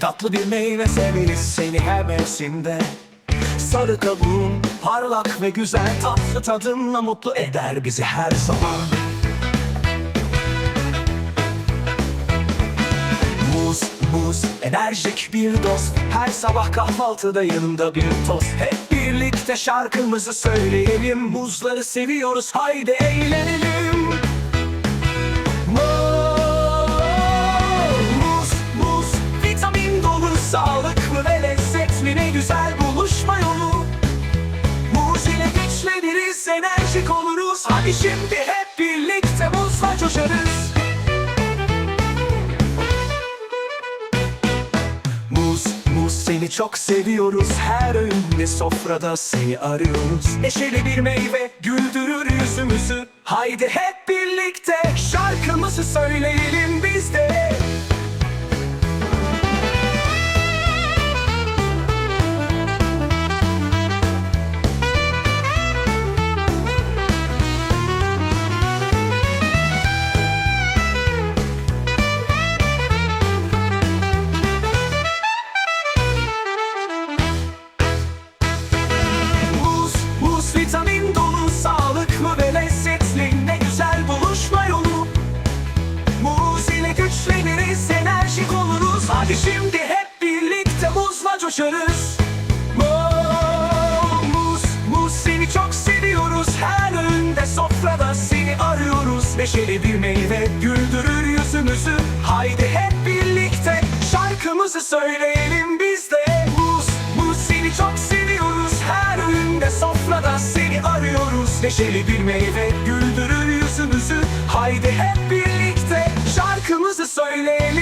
Tatlı bir meyve severiz seni her mevsimde Sarı kabuğun parlak ve güzel Tatlı tadınla mutlu eder bizi her zaman. Muz, muz, enerjik bir dost. Her sabah kahvaltıda yanında bir tost. Hep birlikte şarkımızı söyleyelim. Muzları seviyoruz haydi eğlenelim güçleniriz enerjik oluruz. Hadi şimdi hep birlikte muzla coşarız. Muz, muz seni çok seviyoruz. Her öğünde sofrada seni arıyoruz. Neşeli bir meyve güldürür yüzümüzü. Haydi hep birlikte şarkımızı söyleyelim biz de Oluruz Hadi şimdi hep birlikte muzla coşarız. Mo- Muz, muz seni çok seviyoruz. Her öğünde sofrada seni arıyoruz. Neşeli bir meyve güldürür yüzümüzü. Haydi hep birlikte şarkımızı söyleyelim biz de. Muz, muz seni çok seviyoruz. Her öğünde sofrada seni arıyoruz. Neşeli bir meyve güldürür yüzümüzü. Haydi hep birlikte şarkımızı söyleyelim